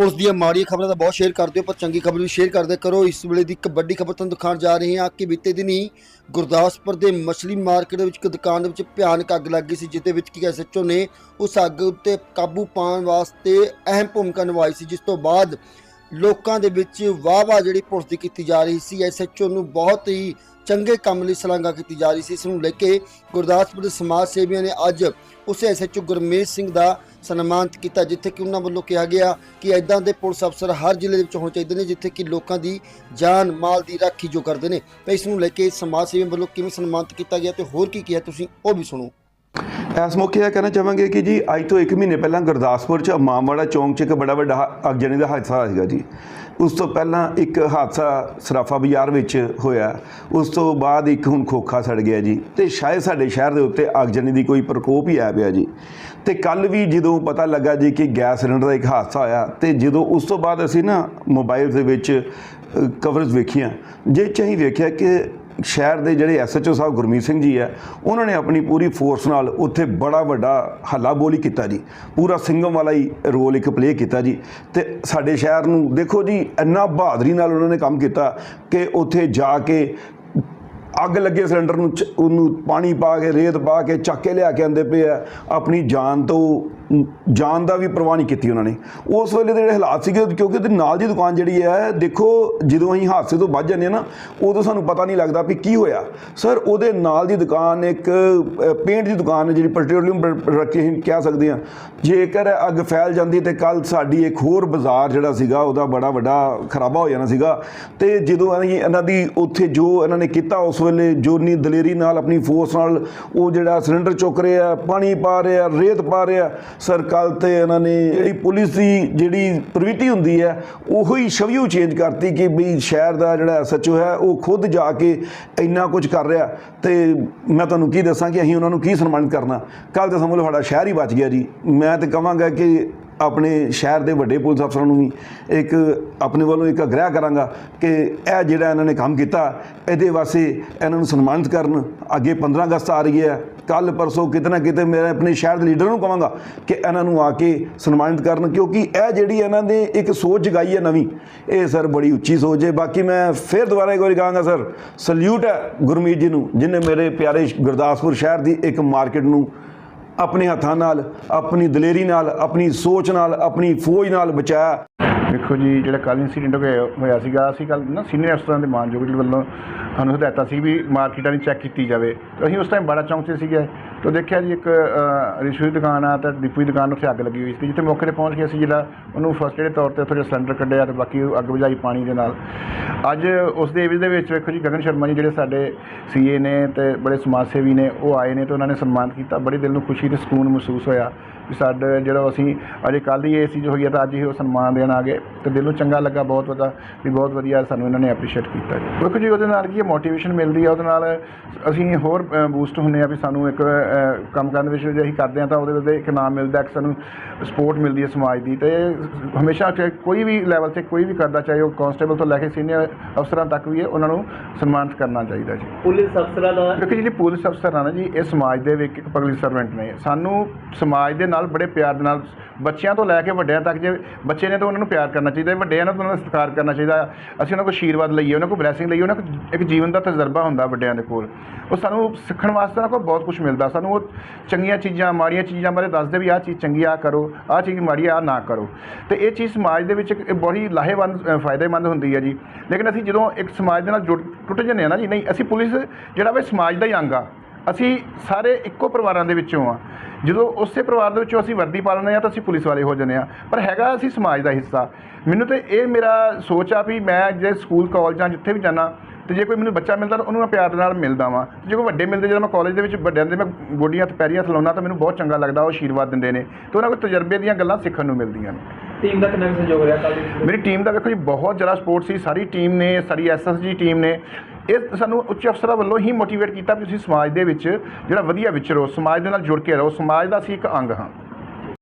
Police ਦੀਆਂ ਮਾੜੀਆਂ ਖਬਰਾਂ ਦਾ ਬਹੁਤ ਸ਼ੇਅਰ ਕਰਦੇ ਹੋ, ਪਰ ਚੰਗੀ ਖਬਰ ਵੀ ਸ਼ੇਅਰ ਕਰਦੇ ਕਰੋ। ਇਸ ਵੇਲੇ ਦੀ ਇੱਕ ਵੱਡੀ ਖਬਰ ਤੁਹਾਨੂੰ ਦਿਖਾਉਣ ਜਾ ਰਹੇ ਹਾਂ ਕਿ ਬੀਤੇ ਦਿਨੀ ਗੁਰਦਾਸਪੁਰ ਦੇ ਮਛਲੀ ਮਾਰਕੀਟ ਦੇ ਵਿੱਚ ਇੱਕ ਦੁਕਾਨ ਦੇ ਵਿੱਚ ਭਿਆਨਕ ਅੱਗ ਲੱਗ ਗਈ ਸੀ ਜਿਸ ਦੇ ਵਿੱਚ ਕੀ ਐਸਐਚਓ ਨੇ ਉਸ ਅੱਗ ਉੱਤੇ ਕਾਬੂ ਪਾਉਣ ਵਾਸਤੇ ਅਹਿਮ ਭੂਮਿਕਾ ਨਿਭਾਈ ਸੀ, ਜਿਸ ਤੋਂ ਬਾਅਦ ਲੋਕਾਂ ਦੇ ਵਿੱਚ ਵਾਹ-ਵਾਹ ਜਿਹੜੀ ਪੁਲਿਸ ਦੀ ਕੀਤੀ ਜਾ ਰਹੀ ਸੀ, ਐਸਐਚਓ ਨੂੰ ਬਹੁਤ ਹੀ ਚੰਗੇ ਕੰਮ ਲਈ ਸ਼ਲਾਘਾ ਕੀਤੀ ਜਾ ਰਹੀ ਸੀ। ਇਸ ਨੂੰ ਲੈ ਕੇ ਗੁਰਦਾਸਪੁਰ ਦੇ ਸਮਾਜ ਸੇਵੀਆਂ ਨੇ ਅੱਜ ਉਸੇ ਐਸਐਚਓ ਗੁਰਮੇਸ਼ ਸਿੰਘ ਦਾ ਸਨਮਾਨਿਤ ਕੀਤਾ, ਜਿੱਥੇ ਕਿ ਉਹਨਾਂ ਵੱਲੋਂ ਕਿਹਾ ਗਿਆ ਕਿ ਐਦਾਂ ਦੇ ਪੁਲਿਸ ਅਫਸਰ ਹਰ ਜ਼ਿਲ੍ਹੇ ਦੇ ਵਿੱਚ ਹੋਣੇ ਚਾਹੀਦੇ ਨੇ, ਜਿੱਥੇ ਕਿ ਲੋਕਾਂ ਦੀ ਜਾਨ ਮਾਲ ਦੀ ਰਾਖੀ ਜੋ ਕਰਦੇ ਨੇ। ਤਾਂ ਇਸ ਨੂੰ ਲੈ ਕੇ ਸਮਾਜ ਸੇਵੀਆਂ ਵੱਲੋਂ ਕਿਵੇਂ ਸਨਮਾਨਿਤ ਕੀਤਾ ਗਿਆ ਤੇ ਹੋਰ ਕੀ ਕਿਹਾ ਤੁਸੀਂ, ਉਹ ਵੀ ਸੁਣੋ। ਇਸ ਮੌਕੇ ਇਹ ਕਹਿਣਾ ਚਾਹਾਂਗੇ ਕਿ ਜੀ, ਅੱਜ ਤੋਂ 1 ਮਹੀਨੇ ਪਹਿਲਾਂ ਗੁਰਦਾਸਪੁਰ ਚ ਮਾਮਵਾੜਾ ਚੌਂਕ 'ਚ ਇੱਕ ਬੜਾ ਵੱਡਾ ਹਾ- ਅਗਜਣੀ ਦਾ ਹਾਦਸਾ ਹੋਇਆ ਸੀਗਾ ਜੀ। ਉਸ ਤੋਂ ਪਹਿਲਾਂ ਇੱਕ ਹਾਦਸਾ ਸਰਾਫਾ ਬਾਜ਼ਾਰ ਵਿੱਚ ਹੋਇਆ। ਉਸ ਤੋਂ ਬਾਅਦ ਇੱਕ ਹੁਣ ਖੋਖਾ ਸੜ ਗਿਆ ਜੀ ਤੇ ਸ਼ਾਇਦ ਸਾਡੇ ਸ਼ਹਿਰ ਦੇ ਉੱਤੇ ਅਗਜਣੀ ਦੀ ਕੋਈ ਪ੍ਰਕੋਪ ਹੀ ਆ ਪਿਆ ਜੀ। ਤੇ ਕੱਲ ਵੀ ਜਦੋਂ ਪਤਾ ਲੱਗਾ ਜੀ ਕਿ ਗੈਸ ਸਿਲੰਡਰ ਦਾ ਇੱਕ ਹਾਦਸਾ ਹੋਇਆ ਤੇ ਜਦੋਂ ਉਸ ਤੋਂ ਬਾਅਦ ਅਸੀਂ ਨਾ ਮੋਬਾਈਲ ਦੇ ਵਿੱਚ ਕਵਰੇਜ ਵੇਖੀਆਂ। ਜੇ ਚ ਅਸੀਂ ਵੇਖਿਆ ਕਿ ਸ਼ਹਿਰ ਦੇ ਜਿਹੜੇ ਐਸਐਚਓ ਸਾਹਿਬ ਗੁਰਮੀਤ ਸਿੰਘ ਜੀ ਹੈ ਉਹਨਾਂ ਨੇ ਆਪਣੀ ਪੂਰੀ ਫੋਰਸ ਨਾਲ ਉੱਥੇ ਬੜਾ ਵੱਡਾ ਹੱਲਾ ਬੋਲੀ ਕੀਤਾ ਜੀ। ਪੂਰਾ ਸਿੰਘਮ ਵਾਲਾ ਹੀ ਰੋਲ ਇੱਕ ਪਲੇ ਕੀਤਾ ਜੀ। ਤੇ ਸਾਡੇ ਸ਼ਹਿਰ ਨੂੰ ਦੇਖੋ ਜੀ, ਇੰਨਾ ਬਹਾਦਰੀ ਨਾਲ ਉਹਨਾਂ ਨੇ ਕੰਮ ਕੀਤਾ ਕਿ ਉੱਥੇ ਜਾ ਕੇ ਅੱਗ ਲੱਗੇ ਸਿਲੰਡਰ ਨੂੰ ਚ- ਉਹਨੂੰ ਪਾਣੀ ਪਾ ਕੇ, ਰੇਤ ਪਾ ਕੇ, ਚੱਕ ਕੇ ਲਿਆ ਕੇ ਆਂਦੇ ਪਏ ਆ। ਆਪਣੀ ਜਾਨ ਤੋਂ ਜਾਨ ਦਾ ਵੀ ਪਰਵਾਹ ਨਹੀਂ ਕੀਤੀ ਉਹਨਾਂ ਨੇ। ਉਸ ਵੇਲੇ ਦੇ ਜਿਹੜੇ ਹਾਲਾਤ ਸੀਗੇ, ਕਿਉਂਕਿ ਉਹਦੇ ਨਾਲ ਦੀ ਦੁਕਾਨ ਜਿਹੜੀ ਹੈ, ਦੇਖੋ, ਜਦੋਂ ਅਸੀਂ ਹਾਦਸੇ ਤੋਂ ਬਚ ਜਾਂਦੇ ਹਾਂ ਨਾ, ਉਦੋਂ ਸਾਨੂੰ ਪਤਾ ਨਹੀਂ ਲੱਗਦਾ ਵੀ ਕੀ ਹੋਇਆ। ਸਰ, ਉਹਦੇ ਨਾਲ ਦੀ ਦੁਕਾਨ ਇੱਕ ਪੇਂਟ ਦੀ ਦੁਕਾਨ ਹੈ, ਜਿਹੜੀ ਪੈਟਰੋਲੀਅਮ ਰੱਖੀ ਅਸੀਂ ਕਹਿ ਸਕਦੇ ਹਾਂ। ਜੇਕਰ ਅੱਗ ਫੈਲ ਜਾਂਦੀ ਤੇ ਕੱਲ ਸਾਡੀ ਇੱਕ ਹੋਰ ਬਾਜ਼ਾਰ ਜਿਹੜਾ ਸੀਗਾ, ਉਹਦਾ ਬੜਾ ਵੱਡਾ ਖਰਾਬਾ ਹੋ ਜਾਣਾ ਸੀਗਾ। ਤੇ ਜਦੋਂ ਅਸੀਂ ਇਹਨਾਂ ਦੀ ਉੱਥੇ ਜੋ ਇਹਨਾਂ ਨੇ ਕੀਤਾ, ਉਸ ਵੇਲੇ ਜੋ ਨੀ ਦਲੇਰੀ ਨਾਲ ਆਪਣੀ ਫੋਰਸ ਨਾਲ ਉਹ ਜਿਹੜਾ ਸਿਲੰਡਰ ਚੁੱਕ ਰਿਹਾ, ਪਾਣੀ ਪਾ ਰਿਹਾ, ਰੇਤ ਪਾ ਰਿਹਾ ਸਰ ਕੱਲ ਤੇ ਇਹਨਾਂ ਨੇ ਇਹ ਪੁਲਿਸ ਦੀ ਜਿਹੜੀ ਪ੍ਰਵਿਰਤੀ ਹੁੰਦੀ ਹੈ, ਉਹੋ ਹੀ ਛਵੀ ਚੇਂਜ ਕਰਤੀ ਕਿ ਵੀ ਸ਼ਹਿਰ ਦਾ ਜਿਹੜਾ ਸੱਚੋ ਹੈ, ਉਹ ਖੁਦ ਜਾ ਕੇ ਇੰਨਾ ਕੁਝ ਕਰ ਰਿਹਾ। ਤੇ ਮੈਂ ਤੁਹਾਨੂੰ ਕੀ ਦੱਸਾਂ ਕਿ ਅਸੀਂ ਉਹਨਾਂ ਨੂੰ ਕੀ ਸਨਮਾਨਿਤ ਕਰਨਾ? ਕੱਲ ਤਾਂ ਸਮਝ ਲਓ ਸਾਡਾ ਸ਼ਹਿਰ ਹੀ ਬਚ ਗਿਆ ਜੀ। ਮੈਂ ਤੇ ਕਹਾਂਗਾ ਕਿ ਆਪਣੇ ਸ਼ਹਿਰ ਦੇ ਵੱਡੇ ਪੁਲਿਸ ਅਫਸਰਾਂ ਨੂੰ ਵੀ ਇੱਕ ਆਪਣੇ ਵੱਲੋਂ ਇੱਕ ਅਗ੍ਰਹਿ ਕਰਾਂਗਾ ਕਿ ਇਹ ਜਿਹੜਾ ਇਹਨਾਂ ਨੇ ਕੰਮ ਕੀਤਾ, ਇਹਦੇ ਵਾਸਤੇ ਇਹਨਾਂ ਨੂੰ ਸਨਮਾਨਿਤ ਕਰਨ। ਅੱਗੇ 15 ਅਗਸਤ ਆ ਰਹੀ ਹੈ। ਕੱਲ ਪਰਸੋਂ ਕਿਤੇ ਨਾ ਕਿਤੇ ਮੇਰੇ ਆਪਣੇ ਸ਼ਹਿਰ ਦੇ ਲੀਡਰ ਨੂੰ ਕਹਾਂਗਾ ਕਿ ਇਹਨਾਂ ਨੂੰ ਆ ਕੇ ਸਨਮਾਨਿਤ ਕਰਨ, ਕਿਉਂਕਿ ਇਹ ਜਿਹੜੀ ਇਹਨਾਂ ਨੇ ਇੱਕ ਸੋਚ ਜਗਾਈ ਹੈ ਨਵੀਂ, ਇਹ ਸਰ ਬੜੀ ਉੱਚੀ ਸੋਚ ਹੈ। ਬਾਕੀ ਮੈਂ ਫਿਰ ਦੁਬਾਰਾ ਇੱਕ ਵਾਰੀ ਕਹਾਂਗਾ ਸਰ, ਸਲੂਟ ਹੈ ਗੁਰਮੀਤ ਜੀ ਨੂੰ, ਜਿਨੇ ਮੇਰੇ ਪਿਆਰੇ ਗੁਰਦਾਸਪੁਰ ਸ਼ਹਿਰ ਦੀ ਇੱਕ ਮਾਰਕੀਟ ਨੂੰ ਆਪਣੇ ਹੱਥਾਂ ਨਾਲ, ਆਪਣੀ ਦਲੇਰੀ ਨਾਲ, ਆਪਣੀ ਸੋਚ ਨਾਲ, ਆਪਣੀ ਫੌਜ ਨਾਲ ਬਚਾਇਆ। ਦੇਖੋ ਜੀ, ਜਿਹੜਾ ਕੱਲ ਇਨਸੀਡੈਂਟ ਹੋਇਆ ਹੋਇਆ ਸੀਗਾ, ਅਸੀਂ ਕੱਲ ਨਾ ਸੀਨੀਅਰ ਅਫਸਰਾਂ ਦੇ ਮਾਨਯੋਗ ਜੀ ਵੱਲੋਂ ਸਾਨੂੰ ਹਦਾਇਤਾਂ ਸੀ ਵੀ ਮਾਰਕੀਟਾਂ ਦੀ ਚੈੱਕ ਕੀਤੀ ਜਾਵੇ। ਤੇ ਅਸੀਂ ਉਸ ਟਾਈਮ ਬੜਾ ਚੌਂਕ 'ਚ ਸੀਗੇ। ਤੇ ਦੇਖਿਆ ਜੀ ਇੱਕ ਰਿਸ਼ੂ ਦੀ ਦੁਕਾਨ ਆ ਤੇ ਡਿਪੂ ਦੀ ਦੁਕਾਨ ਉੱਥੇ ਅੱਗ ਲੱਗੀ ਹੋਈ ਸੀ ਜਿੱਥੇ ਮੌਕੇ ਤੇ ਪਹੁੰਚ ਕੇ ਅਸੀਂ ਜਿਹੜਾ ਉਹਨੂੰ ਫਸਟ ਏਡ ਤੌਰ ਤੇ ਉੱਥੇ ਸਿਲੰਡਰ ਕੱਢਿਆ ਤੇ ਬਾਕੀ ਅੱਗ ਬੁਝਾਈ ਪਾਣੀ ਦੇ ਨਾਲ। ਅੱਜ ਉਸ ਦੇ ਵਿੱਚ ਦੇ ਵਿੱਚ ਵੇਖੋ ਜੀ ਗਗਨ ਸ਼ਰਮਾ ਜੀ ਜਿਹੜੇ ਸਾਡੇ ਸੀਏ ਨੇ ਤੇ ਬੜੇ ਸਮਾਜ ਸੇਵੀ ਨੇ, ਉਹ ਆਏ ਨੇ ਤੇ ਉਹਨਾਂ ਨੇ ਸਨਮਾਨ ਕੀਤਾ। ਬੜੇ ਦਿਲ ਨੂੰ ਖੁਸ਼ੀ ਤੇ ਸਕੂਨ ਮਹਿਸੂਸ ਹੋਇਆ ਵੀ ਸਾਡੇ ਜਿਹੜਾ ਅਸੀਂ ਅਜੇ ਕੱਲ੍ਹ ਹੀ ਇਹ ਸੀ ਜੋ ਹੋਈ ਹੈ ਤਾਂ ਅੱਜ ਹੀ ਉਹ ਸਨਮਾਨ ਦੇਣ ਆ ਗਏ। ਤੇ ਦਿਲ ਨੂੰ ਚੰਗਾ ਲੱਗਾ ਬਹੁਤ ਵਧੀਆ ਵੀ ਬਹੁਤ ਵਧੀਆ ਸਾਨੂੰ ਇਹਨਾਂ ਨੇ ਐਪਰੀਸ਼ੀਏਟ ਕੀਤਾ ਜੀ। ਦੇਖੋ ਜੀ ਉਹਦੇ ਨਾਲ ਕੀ ਮੋਟੀਵੇਸ਼ਨ ਮਿਲਦੀ ਹੈ ਉਹਦੇ ਨਾਲ ਅਸੀਂ ਹੋਰ ਬੂਸਟ ਹੁੰਨੇ ਆ ਵੀ ਸਾਨੂੰ ਇੱਕ ਕੰਮ ਕਰਨ ਵਿੱਚ ਜੇ ਅਸੀਂ ਕਰਦੇ ਹਾਂ ਤਾਂ ਉਹਦੇ ਵਿੱਚ ਇੱਕ ਨਾਮ ਮਿਲਦਾ ਕਿ ਸਾਨੂੰ ਸਪੋਰਟ ਮਿਲਦੀ ਹੈ ਸਮਾਜ ਦੀ। ਤੇ ਹਮੇਸ਼ਾ ਚਾਹੇ ਕੋਈ ਵੀ ਲੈਵਲ ਤੇ ਕੋਈ ਵੀ ਕਰਦਾ ਚਾਹੇ ਉਹ ਕਾਂਸਟੇਬਲ ਤੋਂ ਲੈ ਕੇ ਸੀਨੀਅਰ ਅਫਸਰਾਂ ਤੱਕ ਵੀ ਹੈ ਉਹਨਾਂ ਨੂੰ ਸਨਮਾਨਿਤ ਕਰਨਾ ਚਾਹੀਦਾ ਜੀ। ਪੁਲਿਸ ਅਫਸਰਾਂ ਦਾ ਕਿਉਂਕਿ ਜਿਹੜੀ ਪੁਲਿਸ ਅਫਸਰ ਆ ਨਾ ਜੀ ਇਹ ਸਮਾਜ ਦੇ ਵਿੱਚ ਇੱਕ ਪਬਲਿਕ ਸਰਵੈਂਟ ਨੇ। ਸਾਨੂੰ ਸਮਾਜ ਦੇ ਨਾਲ ਬੜੇ ਪਿਆਰ ਦੇ ਨਾਲ ਬੱਚਿਆਂ ਤੋਂ ਲੈ ਕੇ ਵੱਡਿਆਂ ਤੱਕ ਜੇ ਬੱਚੇ ਨੇ ਤਾਂ ਉਹਨਾਂ ਨੂੰ ਪਿਆਰ ਕਰਨਾ ਚਾਹੀਦਾ ਵੱਡਿਆਂ ਨੂੰ ਤਾਂ ਉਹਨਾਂ ਦਾ ਸਤਿਕਾਰ ਕਰਨਾ ਚਾਹੀਦਾ। ਅਸੀਂ ਉਹਨਾਂ ਕੋਲ ਆਸ਼ੀਰਵਾਦ ਲਈਏ ਉਹਨਾਂ ਕੋਲ ਬਲੇਸਿੰਗ ਲਈਏ ਉਹਨਾਂ ਕੋਲ ਇੱਕ ਜੀਵਨ ਦਾ ਤਜਰਬਾ ਹੁੰਦਾ ਵੱਡਿਆਂ ਦੇ ਕੋਲ। ਉਹ ਸਾਨੂੰ ਸਿੱਖਣ ਵਾਸਤੇ ਉਹਨਾਂ ਕੋਲ ਬਹੁਤ ਕੁਝ ਮਿਲਦਾ। ਸਾਨੂੰ ਉਹ ਚੰਗੀਆਂ ਚੀਜ਼ਾਂ, ਮਾੜੀਆਂ ਚੀਜ਼ਾਂ ਬਾਰੇ ਦੱਸਦੇ ਵੀ ਆਹ ਚੀਜ਼ ਚੰਗੀ ਆ ਕਰੋ, ਆਹ ਚੀਜ਼ ਮਾੜੀ ਆ ਨਾ ਕਰੋ। ਤੇ ਇਹ ਚੀਜ਼ ਸਮਾਜ ਦੇ ਵਿੱਚ ਇੱਕ ਬੜੀ ਲਾਹੇਵੰਦ ਫਾਇਦੇਮੰਦ ਹੁੰਦੀ ਹੈ ਜੀ। ਲੇਕਿਨ ਅਸੀਂ ਜਦੋਂ ਇੱਕ ਸਮਾਜ ਦੇ ਨਾਲ ਜੁੜ, ਟੁੱਟ ਜਾਂਦੇ ਆ ਨਾ ਜੀ, ਨਹੀਂ, ਅਸੀਂ ਪੁਲਿਸ ਜਿਹੜਾ ਵਾ ਸਮਾਜ ਦਾ ਹੀ ਅੰਗ ਆ। ਅਸੀਂ ਸਾਰੇ ਇੱਕੋ ਪਰਿਵਾਰਾਂ ਦੇ ਵਿੱਚੋਂ ਆ। ਜਦੋਂ ਉਸੇ ਪਰਿਵਾਰ ਦੇ ਵਿੱਚੋਂ ਅਸੀਂ ਵਰਦੀ ਪਾ ਲੈਂਦੇ ਆ ਤਾਂ ਅਸੀਂ ਪੁਲਿਸ ਵਾਲੇ ਹੋ ਜਾਂਦੇ ਆ ਪਰ ਹੈਗਾ ਅਸੀਂ ਸਮਾਜ ਦਾ ਹਿੱਸਾ। ਮੈਨੂੰ ਤੇ ਇਹ ਮੇਰਾ ਸੋਚ ਆ ਵੀ ਮੈਂ ਜੇ ਸਕੂਲ, ਕਾਲਜਾਂ ਜਿੱਥੇ ਵੀ ਜਾਣਾ ਤੇ ਜੇ ਕੋਈ ਮੈਨੂੰ ਬੱਚਾ ਮਿਲਦਾ ਤਾਂ ਉਹਨੂੰ ਮੈਂ ਪਿਆਰ ਨਾਲ ਮਿਲਦਾ ਵਾਂ। ਜੇ ਕੋਈ ਵੱਡੇ ਮਿਲਦੇ ਜਦੋਂ ਮੈਂ ਕਾਲਜ ਦੇ ਵਿੱਚ ਵੱਡਿਆਂ ਦੇ ਮੈਂ ਗੋਡੀਆਂ ਤੇ ਪੈਰੀਆਂ ਥਲਾਉਣਾ ਤਾਂ ਮੈਨੂੰ ਬਹੁਤ ਚੰਗਾ ਲੱਗਦਾ ਉਹ ਆਸ਼ੀਰਵਾਦ ਦਿੰਦੇ ਨੇ। ਤੇ ਉਹਨਾਂ ਕੋਲ ਤਜਰਬੇ ਦੀਆਂ ਗੱਲਾਂ ਸਿੱਖਣ ਨੂੰ ਮਿਲਦੀਆਂ ਨੇ। ਟੀਮ ਦਾ ਕਿੰਨਾ ਕੁ ਸਹਿਯੋਗ ਰਿਹਾ ਕੱਲ ਮੇਰੀ ਟੀਮ ਦਾ ਵੇਖੋ ਜੀ ਬਹੁਤ ਜ਼ਿਆਦਾ ਸਪੋਰਟ ਸੀ ਸਾਰੀ ਟੀਮ ਨੇ ਸਾਰੀ ਐਸਐਸਜੀ ਟੀਮ ਨੇ। ਇਹ ਸਾਨੂੰ ਉੱਚ ਅਫਸਰਾਂ ਵੱਲੋਂ ਹੀ ਮੋਟੀਵੇਟ ਕੀਤਾ ਵੀ ਤੁਸੀਂ ਸਮਾਜ ਦੇ ਵਿੱਚ ਜਿਹੜਾ ਵਧੀਆ ਵਿਚਰੋ ਸਮਾਜ ਦੇ ਨਾਲ ਜੁੜ ਕੇ ਰਹੋ। ਸਮਾਜ ਦਾ ਅਸੀਂ ਇੱਕ ਅੰਗ ਹਾਂ।